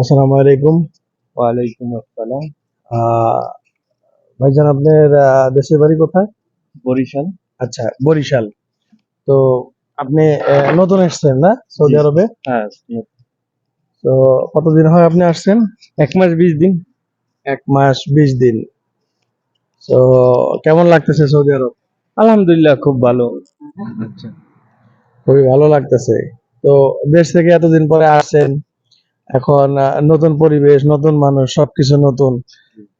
আসসালামু আলাইকুম। ওয়ালাইকুম আসসালাম। ভাইজান আপনার দেশের বাড়ি কোথায়? বরিশাল। আচ্ছা বরিশাল। তো আপনি নতুন এসেছেন না সৌদি আরবে? হ্যাঁ তো কতদিন হয় আপনি আসছেন? এক মাস বিশ দিন। এক মাস বিশ দিন। তো কেমন লাগতেছে সৌদি আরব? আলহামদুলিল্লাহ খুব ভালো। আচ্ছা। খুবই ভালো লাগতেছে। তো দেশ থেকে এতদিন পরে আসছেন? এখন নতুন পরিবেশ নতুন মানুষ সবকিছু নতুন।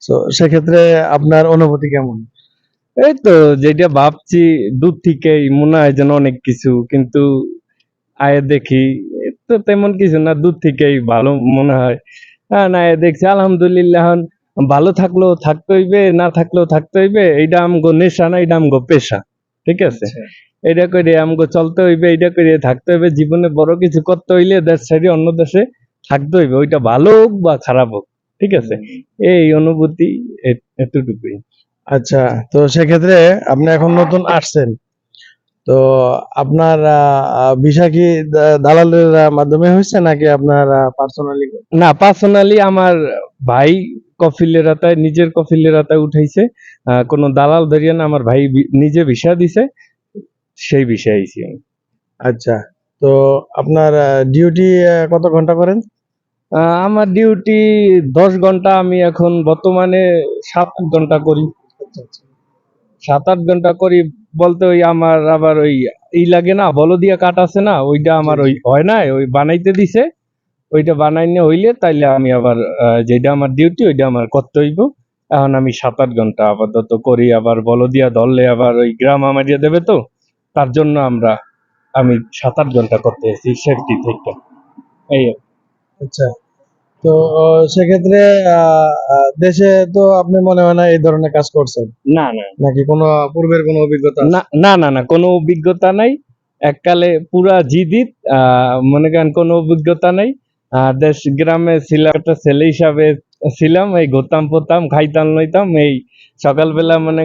তো সেক্ষেত্রে আপনার অনুভূতি কেমন? এই তো যেটা ভাবছি দূর থেকেই মনে হয় যেন অনেক কিছু কিন্তু আয়ে দেখি তো তেমন কিছু না দূর থেকেই ভালো মনে হয়। হ্যাঁ না আয়ে দেখছি আলহামদুলিল্লাহ ভালো থাকলেও থাকতে হইবে না থাকলেও থাকতে হইবে এইটা আমগো নেশা না এটা আমগো পেশা ঠিক আছে? এটা করে আমগো চলতে হইবে এইটা করে থাকতে হইবে জীবনে বড় কিছু করতে হইলে দেশ ছেড়ে অন্য দেশে থাকতে হইবে ওইটা ভালো হোক বা খারাপ হোক ঠিক আছে? এই অনুভূতি এতটুকুই। আচ্ছা তো সেক্ষেত্রে আপনি এখন নতুন আসছেন। তো আপনার ভিসা কি দালালের মাধ্যমে হয়েছে নাকি আপনার পার্সোনালি না পার্সোনালি আমার ভাই কফিলের আতায় নিজের কফিলের আতায় উঠাইছে। কোনো দালাল ধরিয়ে না আমার ভাই নিজে ভিসা দিছে সেই বিষয়ে আইছি আমি। আচ্ছা তো আপনার ডিউটি কত ঘণ্টা করেন? আমার ডিউটি দশ ঘণ্টা, আমি এখন বর্তমানে সাত আট ঘণ্টা করি। সাত আট ঘণ্টা করি বলতে ওই আমার আবার ওই ই লাগে না বলদিয়া কাঠ আছে না, ওইটা আমার ওই হয় না, ওই বানাইতে দিছে। ওইটা বানাইনে হইলে তাইলে আমি আবার যেটা আমার ডিউটি ওইটা আমার করতে হইব। এখন আমি সাত আট ঘণ্টা আপাতত করি, আবার বলদিয়া ধরলে আবার ওই গ্রাম আমারিয়া দেবে তো, তার জন্য আমরা, আমি সাত আট ঘণ্টা করতে এসেছি সেফটি থেকে। এই। আচ্ছা। তো সেক্ষেত্রে দেশে তো আপনি মনে হয় না এই ধরনের কাজ করছেন? না না। নাকি কোনো পূর্বের কোনো অভিজ্ঞতা? না না না না কোনো অভিজ্ঞতা নাই। এককালে পুরা জিদিত আহ, মনে করেন কোনো অভিজ্ঞতা নাই। দেশ গ্রামে ছিল একটা ছেলে হিসাবে ছিলাম, এই ঘুরতাম পড়তাম খাইতাম, লইতাম, এই সকালবেলা মনে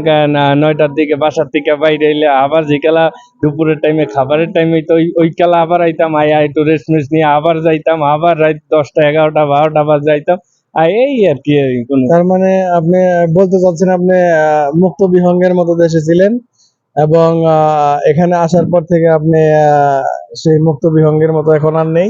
নয়টার দিকে বাসার থেকে বাইরে এলে আবার যেকালা দুপুরের টাইমে খাবারের টাইমে তো ওই কালা আবার আইতাম আই আই একটু রেস্ট মেস্ট নিয়ে আবার যাইতাম, আবার রাত দশটা, এগারোটা, বারোটা আবার যাইতাম এই আর কি তার মানে আপনি বলতে চাচ্ছেন আপনি মুক্ত বিহঙ্গের মতো দেশে ছিলেন এবং এখানে আসার পর থেকে আপনি সেই মুক্ত বিহঙ্গের মতো এখন আর নেই?